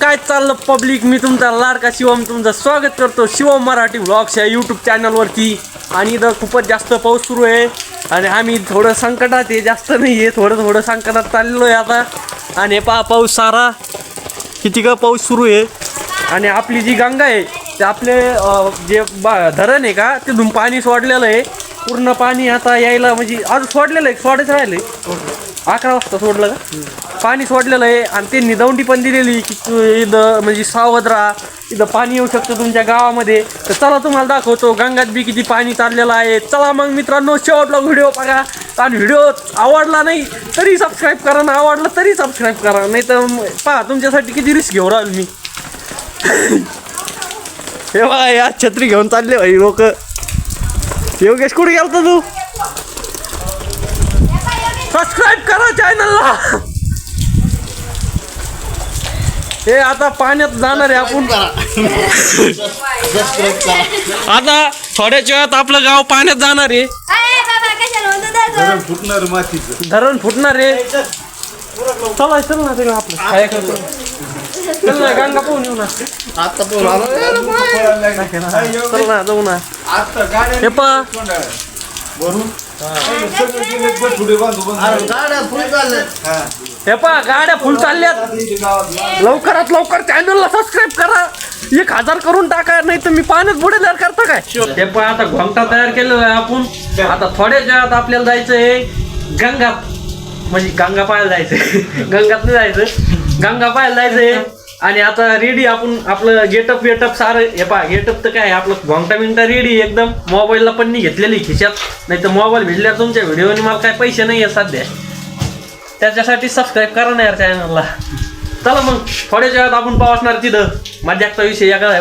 काय चाललं पब्लिक मी तुमचा लाडका शिवम तुमचं स्वागत करतो शिवम मराठी ब्लॉग्स या यूट्यूब चॅनलवरती आणि इथं खूपच जास्त पाऊस सुरू आहे. आणि आम्ही थोडं संकटात आहे जास्त नाही आहे थोडं थोडं संकटात चाललो आहे आता. आणि हे पहा पाऊस सारा. किती का पाऊस सुरू आहे. आणि आपली जी गंगा आहे ते आपले जे बा धरण आहे का तिथून पाणी सोडलेलं आहे. पूर्ण पाणी आता यायला म्हणजे आज सोडलेलं आहे सोडायचं राहिलं अकरा वाजता सोडलं का? पाणी सोडलेलं आहे आणि त्यांनी दौंडी पण दिलेली की तू इथं म्हणजे सावध राहा. इथं पाणी येऊ शकतं तुमच्या गावामध्ये. तर चला तुम्हाला दाखवतो गंगात बी किती पाणी चाललेलं आहे. चला मग मित्रांनो शेवटला व्हिडिओ बघा. आणि व्हिडिओ आवडला नाही तरी सबस्क्राईब करा. ना आवडला तरी सबस्क्राईब करा. नाही तर पहा तुमच्यासाठी किती रिस्क घेऊ राहिलो मी. हे बा या छत्री घेऊन चालले भाई लोक. योगेश कुठे गेलता तू? सबस्क्राईब करा चॅनलला हे आता पाण्यात जाणार आहे आपण. आता थोड्याच वेळात आपलं गाव पाण्यात जाणार आहे. तसं? फुटणार मातीचं धरण फुटणार आहे. चला चल ना सगळं आपलं. काय करतो? चल ना गंगा पाहून येऊ ना. आता चल ना जाऊ ना. हे गाड्या फुल चालल्या हे पहा गाड्या फुल चालल्यात. लवकरात लवकर चॅनलला सबस्क्राईब करा. एक हजार करून टाका नाही तर मी पाण्यात बुडेल करता काय? हे पहा आता घोंगटा तयार केलेला आहे आपण. आता थोड्याच वेळात आपल्याला जायचं आहे गंगात. म्हणजे गंगा पाहायला जायचंय. गंगात नाही जायचं. गंगा पाहायला जायचंय. आणि आता रेडी आपण आपलं गेटअप वेटअप सारं हे पहा गेटअप तर काय आपलं घोंगटा बिंगटा रेडी एकदम. मोबाईलला पण नाही घेतलेली खिशात. नाही तर मोबाईल भेटल्यावर तुमच्या व्हिडिओने मला काय पैसे नाही आहे सध्या. त्याच्यासाठी सबस्क्राईब करा ना यार चॅनलला चला मग थोड्याच वेळात आपण पावसणार तिथं. मजाकचा विषय या आहे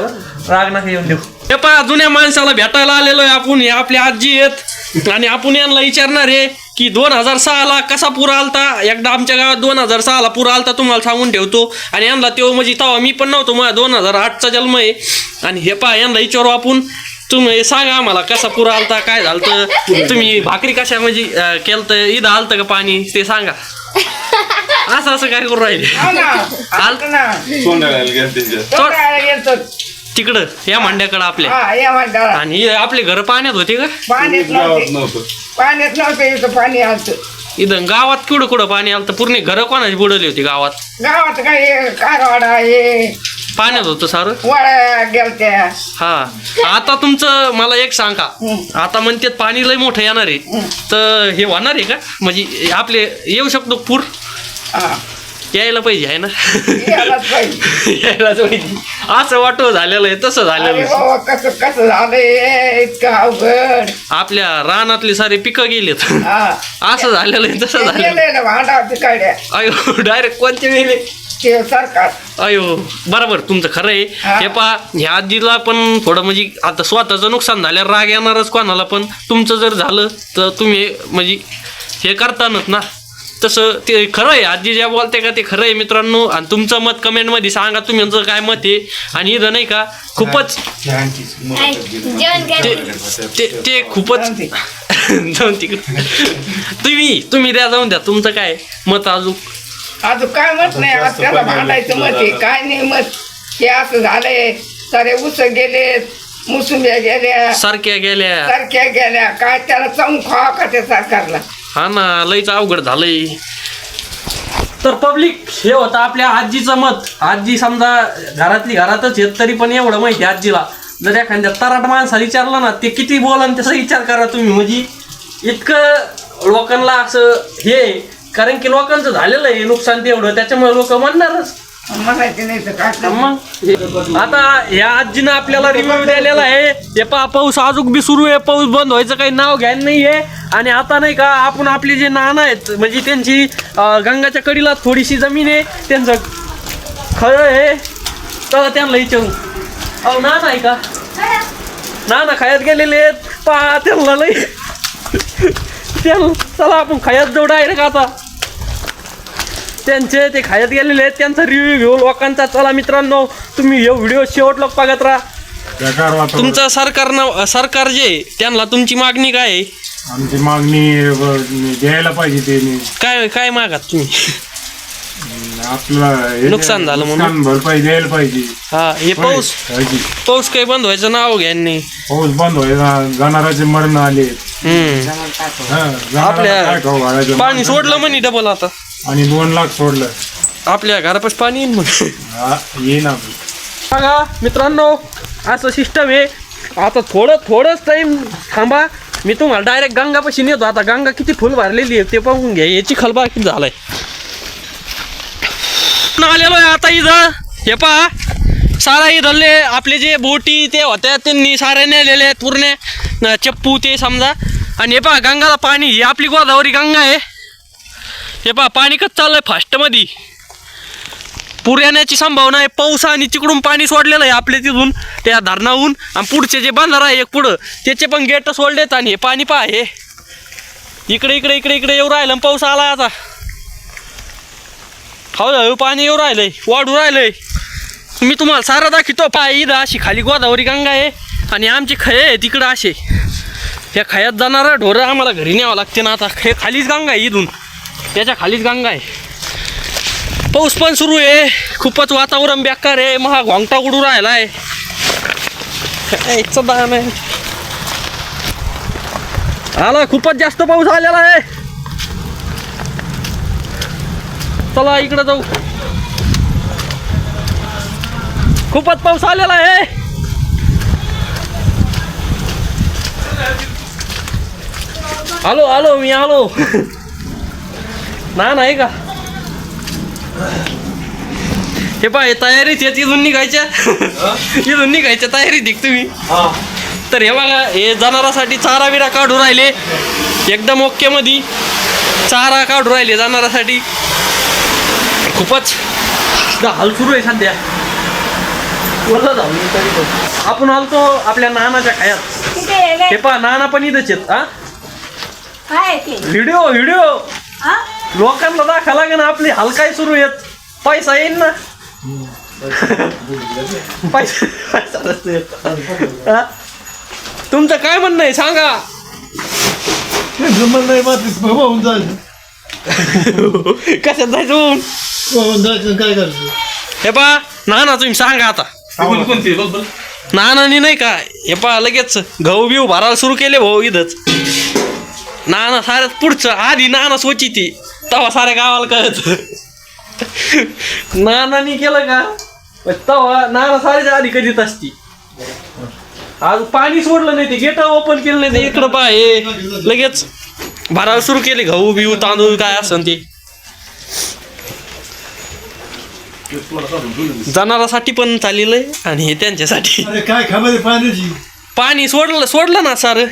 राग नका येऊन देऊ. हे पहा जुन्या माणसाला भेटायला आलेलो आहे आपण हे आपली आजी आहेत. आणि आपण यांना विचारणार आहे की दोन हजार सहाला कसा पूर आलता? एकदा आमच्या गावात दोन हजार सहाला पूर आलता तुम्हाला सांगून ठेवतो. आणि यांना तेव्हा म्हणजे तेव्हा मी पण नव्हतो माझा दोन हजार आठचा जन्म आहे. आणि हे पहा यांना विचारू आपण. तुम्ही सांगा आम्हाला कसा पूर आलता काय झालं तुम्ही भाकरी कशा म्हणजे केलं तर इथं आलतं का पाणी? ते सांगा. असं असं काय करू राहिले? सोंडाळ्याला गेलं त्यांच्या तिकडं या मांड्याकडं आपल्या. पाण्यात आणि हे आपले घर पाण्यात होते का? पाण्यात नव्हते. इथं पाणी आलत. इथं गावात कुठं कुठं पाणी आलं पूर्ण घर कोणाची बुडवली होती गावात? गावात काय कारवाडा हे पाण्यात होतं सारं? गेलत्या. हा. आता तुमचं मला एक सांगा. आता म्हणतात पाणी लय मोठं येणार आहे. तर हे होणार आहे का? म्हणजे आपले येऊ शकतो पूर? हा. यायला पाहिजे आहे ना? यायलाच पाहिजे. यायलाच पाहिजे. असं वाटो झालेलं आहे तसं झालेलं अरे आहे. बाबा कसं कसं झालंय? इतकं अवघड. आपल्या रानातली सारे पिकं गेलेत. हा. असं झालेलं आहे तसं झालं गेले ना भांडा तिकडे अयो डायरेक्ट कोणते गेले ते सरकार अयो बरोबर तुमचं खरं आहे. हा. पहा ह्या आजीला पण थोडं म्हणजे आता स्वतःचं नुकसान झाल्यावर राग येणारच कोणाला पण. तुमचं जर झालं तर तुम्ही म्हणजे हे करतानच ना तसं ते खरं आहे आजी ज्या बोलते का ते खरं आहे मित्रांनो. आणि तुमचं मत कमेंटमध्ये सांगा तुमचं काय मत आहे. आणि इथं नाही का खूपच ते ते खूपच जाऊन तिकडे. तुम्ही तुम्ही द्या जाऊन द्या. तुमचं काय मत अजून? अजून काय मत नाही आज त्याला भांडायचं मत आहे. काय नाही मत. हे असं झालंय. सारे उस गेले मुसुंब्या गेल्या सारख्या गेल्या. सारख्या गेल्या. काय त्याला चावून खावा का त्या सरकारला? हा ना लईच अवघड झालंय. तर पब्लिक हे होतं आपल्या आजीचं मत. आजी समजा घरातली घरातच येत तरी पण एवढं माहिती आहे आजीला. जर एखाद्या तराट माणसाला विचारलं ना ते किती बोलन त्याचा विचार करा तुम्ही. म्हणजे इतकं लोकांना असं हे. कारण की लोकांचं झालेलं आहे नुकसान तेवढं त्याच्यामुळे लोक म्हणणारच. म्हणायचे नाही तर काय करणार? मग आता या आजीनं आपल्याला रिव्ह्यू दिलेला आहे. हे पहा पाऊस अजून बी सुरू आहे पाऊस बंद व्हायचं काही नाव घ्यायला नाही आहे आणि आता नाही का आपण आपली जे नाणं आहेत म्हणजे त्यांची अं, गंगाच्या कडीला थोडीशी जमीन आहे. त्यांचं खरं आहे. तर त्यांना विचारू. अहो ना नाही का? ना ना खायात गेलेले आहेत. पहा त्यांना लई त्यांना चला आपण खायात जाऊ डायरेक्ट आता. त्यांचे ते खायत गेलेले आहेत. त्यांचा रिव्ह्यू घेऊ लोकांचा चला मित्रांनो तुम्ही हे व्हिडिओ शेवट लोक बघत राहा. तुमचं सरकारनं सरकार जे आहे, त्यांना तुमची मागणी काय आहे? आमची मागणी द्यायला पाहिजे ते काय काय मागात तुम्ही? आपल्याला हे नुकसान झालं म्हणून. भरपाई द्यायला पाहिजे. हा हे पाऊस. पाऊस काही बंद व्हायचं नाव घ्यांनी पाऊस बंद व्हायला जाणाराचे मरण आले. हा, आपल्या? पाणी सोडलं म्हणे डबल आता. आणि दोन लाख सोडलं. आपल्या घरापास पाणी येईन म्हणे हा ये ना बघा मित्रांनो असं सिस्टम आहे. आता थोडं थोडंच टाईम थांबा. मी तुम्हाला डायरेक्ट गंगापाशी नेतो. आता गंगा किती फुल भरलेली आहे ते पाहून घ्या. याची खलबा किती झालाय? आलेलो आहे आता इथं. हे पहा. सारा इथले आपले जे बोटी ते होत्या त्यांनी सारे नेलेले पूर्ण. चप्पू ते समजा. आणि हे पहा गंगाला पाणी ही आपली गोदावरी गंगा आहे. हे पहा पाणी कसं चाललंय फास्टमध्ये? पूर येण्याची संभावना आहे. पाऊस आणि तिकडून पाणी सोडलेलं आहे आपल्या तिथून त्या धरणाहून. आणि पुढचे जे बांधार आहे एक पुढं त्याचे पण गेट सोडलेत आणि हे पाणी पहा हे. इकडे इकडे इकडे इकडे येऊ राहिलं आणि पाऊस आला आता. हळूहळू पाणी येऊ राहिलंय वाढू राहिलंय. मी तुम्हाला सारा दाखवतो. पहा इथं अशी खाली गोदावरी गंगा आहे आणि आमची खये आहे तिकडं असे. ह्या खयात जाणारं ढोरं आम्हाला घरी न्यावं लागते ना आता. हे खालीच गंगा आहे इथून. त्याच्या खालीच गंगा आहे. पाऊस पण सुरू आहे. खूपच वातावरण बेकार आहे. महा घोंगटा उडू राहिला आहे. दाम आहे. आला खूपच जास्त पाऊस आलेला आहे. चला इकडे जाऊ. खूपच पाऊस आलेला आहे. आलो आलो मी आलो. ना नाही का? हे पाय तयारीत येत इथून निघायच्या. इथून निघायच्या तयारीत दिख तुम्ही. तर हे बघा हे जनावरासाठी चारा बिरा काढू राहिले. एकदम ओके मध्ये चारा काढू राहिले जनावरासाठी. खूपच. दा- हाल सुरू आहे सध्या. आपण आलतो आपल्या नानाच्या खायात. हे? पहा नाना पण इथंच आहेत हा? Video video? लोकांना दाखवा लागेल आपली हाल काय सुरू आहेत. पैसा येईल ना. पैसा पैसा नसतो येत. हा? तुमचं काय म्हणणं आहे? सांगा. जमत नाही मातीस होऊन जायचं कशात जायचं म्हणून? होऊन जायचं काय करायचं? हे पा नाना तुम्ही सांगा आता. नानानी नाही का? हे पा लगेच गहू बिहू भरायला सुरू केले भाऊ इथंच. नाना साऱ्यात पुढचं आधी नाना सोची ती. तेव्हा साऱ्या गावाला कळत. नानानी केलं का? तेव्हा नाना साऱ्याच्या आधी कधीच असती. आज पाणी सोडलं नाही ते गेट ओपन केलं नाही ते इकडं पा हे. लगेच भरायला सुरू केले गहू बिहू तांदूळ काय असन ते. जनावरासाठी पण चाललेलं आहे आणि हे त्यांच्यासाठी. काय पाणी सोडलं सोडलं ना सारं.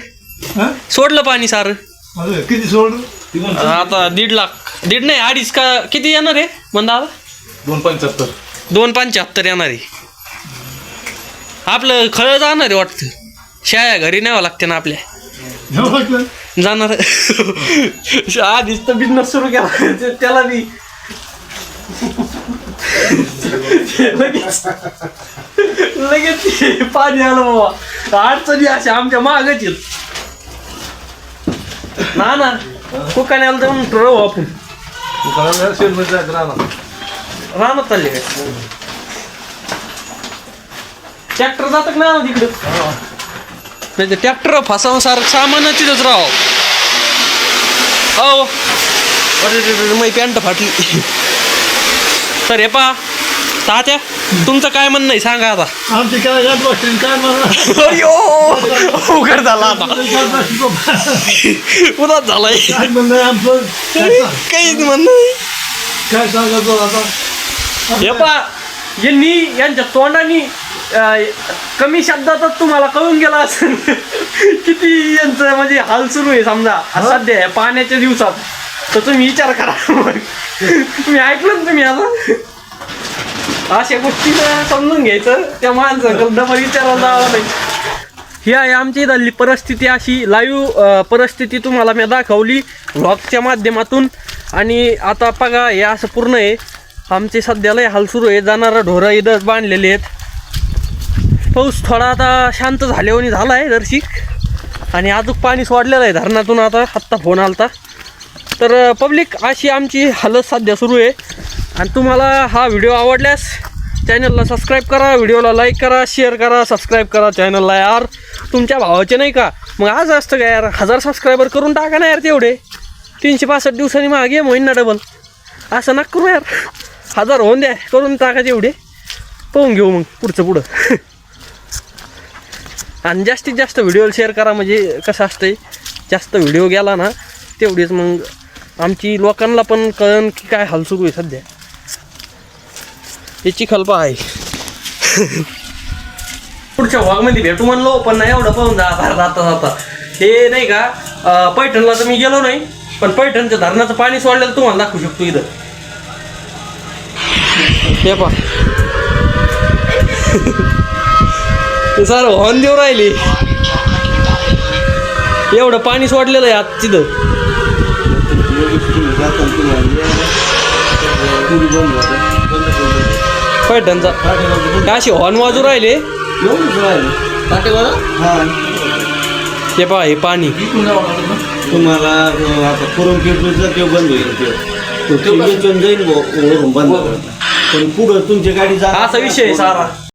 सोडलं पाणी सारं. किती आता दीड लाख. दीड नाही अडीच का किती येणार आहे? म्हणता दोन पंच्याहत्तर. दोन पंच्याहत्तर येणार आहे. आपलं खळं जाणार आहे वाटतं. शाळा घरी न्यावं लागते ना आपल्या. जाणार. आधीच तर बिझनेस सुरू केला. ते- त्याला बी. लगेच. लगेच पाणी आलं बाबा. अडचणी अशा आमच्या मागच येत ना ना. कुकाण्याला जाऊन राहू आपण. रानात चालले काय? ट्रॅक्टर जात ना तिकडं? नाही ते ट्रॅक्टर फसावून सारं सामान तिथंच राह हो. अरे माझी पॅन्ट फाटली. तर हे पा तात्या तुमचं काय म्हणणं आहे? सांगा आता. आमची काय बसली काय म्हणा? अयो उघड झाला आता. उदास झालाय. काय म्हणणं आमचं? काय सांग- काहीच म्हणणं नाही. काय सांगायचं आता? हे पा यांनी यांच्या तोंडानी अं, कमी शब्दातच तुम्हाला कळून गेला असेल. किती यांचं म्हणजे हाल सुरू आहे समजा. सध्या या पाण्याच्या दिवसात. तर तुम्ही विचार करा. मग तुम्ही ऐकलं ना तुम्ही आता? अशा गोष्टी समजून घ्यायचं. त्या माणसाकडं डबल विचारायला जावं नाही ही आहे आमची इथली परिस्थिती अशी. लाईव्ह परिस्थिती तुम्हाला मी दाखवली. व्लॉगच्या माध्यमातून. आणि आता बघा हे असं पूर्ण आहे. आमचे सध्या लय हाल सुरू आहे. जाणारा ढोरं इथंच बांधलेले आहेत. पाऊस थोडा आता शांत झाल्यावर झाला आहे दर्शिक आणि अजून पाणी सोडलेलं आहे धरणातून आता. आत्ता फोन आलता. तर पब्लिक अशी आमची हालत सध्या सुरू आहे. आणि तुम्हाला हा व्हिडिओ आवडल्यास चॅनलला सबस्क्राईब करा व्हिडिओला लाईक करा शेअर करा सबस्क्राईब करा चॅनलला यार. तुमच्या भावाचे नाही का? मग आज असतं का यार? हजार सबस्क्रायबर करून टाका ना यार तेवढे. तीनशे पासष्ट दिवसांनी मागे होईन ना डबल असं ना करू यार. हजार होऊन द्या करून टाका तेवढे. पाहून घेऊ मग पुढचं पुढं. आणि जास्तीत जास्त व्हिडिओ शेअर करा म्हणजे कसं असतंय जास्त व्हिडिओ गेला ना तेवढीच मग आमची लोकांना पण कळन की काय हाल सुरू आहे सध्या. याची खल्पा आहे. पुढच्या वाघमध्ये भेटू म्हणलो पण नाही एवढं पाहून जा जाता जाता. हे नाही का पैठणला तर मी गेलो नाही पण पैठणच्या धरणाचं पाणी सोडलेलं तुम्हाला दाखवू शकतो इथं. हे पा सर हॉर्न देऊ राहिली. एवढं पाणी सोडलेलं आहे आज तिथं. पैठणचा. अशी हॉर्न वाजू राहिले? हे पहा हे पाणी. तुम्हाला आता पुरण पेट्रोलचा ते बंद होईल ते. तो ते जाईल बंद पण पुढं तुमची गाडी जा. हा असा विषय सारा.